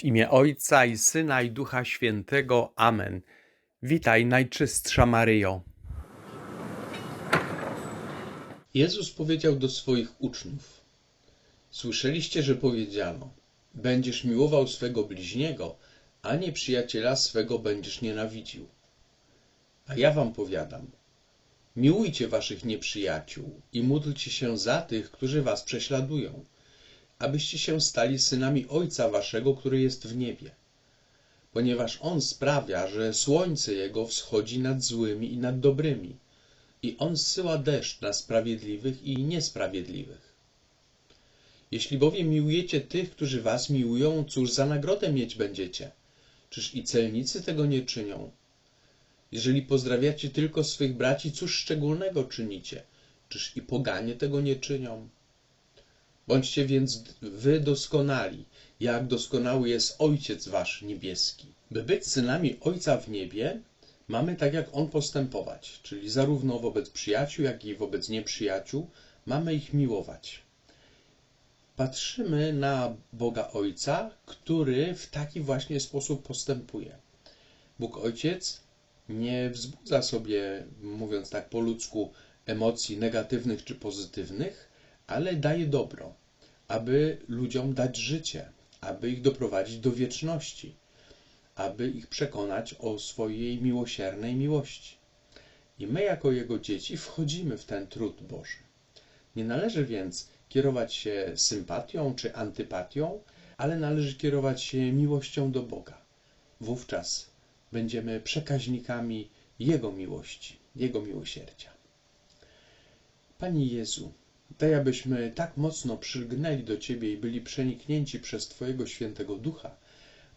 W imię Ojca i Syna i Ducha Świętego. Amen. Witaj, Najczystsza Maryjo. Jezus powiedział do swoich uczniów: Słyszeliście, że powiedziano: Będziesz miłował swego bliźniego, a nieprzyjaciela swego będziesz nienawidził. A ja wam powiadam: Miłujcie waszych nieprzyjaciół i módlcie się za tych, którzy was prześladują, abyście się stali synami Ojca waszego, który jest w niebie. Ponieważ On sprawia, że słońce Jego wschodzi nad złymi i nad dobrymi, i On zsyła deszcz na sprawiedliwych i niesprawiedliwych. Jeśli bowiem miłujecie tych, którzy was miłują, cóż za nagrodę mieć będziecie? Czyż i celnicy tego nie czynią? Jeżeli pozdrawiacie tylko swych braci, cóż szczególnego czynicie? Czyż i poganie tego nie czynią? Bądźcie więc wy doskonali, jak doskonały jest Ojciec wasz niebieski. By być synami Ojca w niebie, mamy tak jak On postępować, czyli zarówno wobec przyjaciół, jak i wobec nieprzyjaciół, mamy ich miłować. Patrzymy na Boga Ojca, który w taki właśnie sposób postępuje. Bóg Ojciec nie wzbudza sobie, mówiąc tak po ludzku, emocji negatywnych czy pozytywnych, ale daje dobro, aby ludziom dać życie, aby ich doprowadzić do wieczności, aby ich przekonać o swojej miłosiernej miłości. I my, jako Jego dzieci, wchodzimy w ten trud Boży. Nie należy więc kierować się sympatią czy antypatią, ale należy kierować się miłością do Boga. Wówczas będziemy przekaźnikami Jego miłości, Jego miłosierdzia. Panie Jezu, daj abyśmy tak mocno przylgnęli do Ciebie i byli przeniknięci przez Twojego świętego Ducha,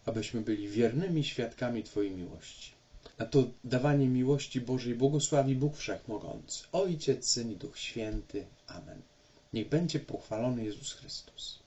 abyśmy byli wiernymi świadkami Twojej miłości. Na to dawanie miłości Bożej błogosławi Bóg Wszechmogący, Ojciec, Syn i Duch Święty. Amen. Niech będzie pochwalony Jezus Chrystus.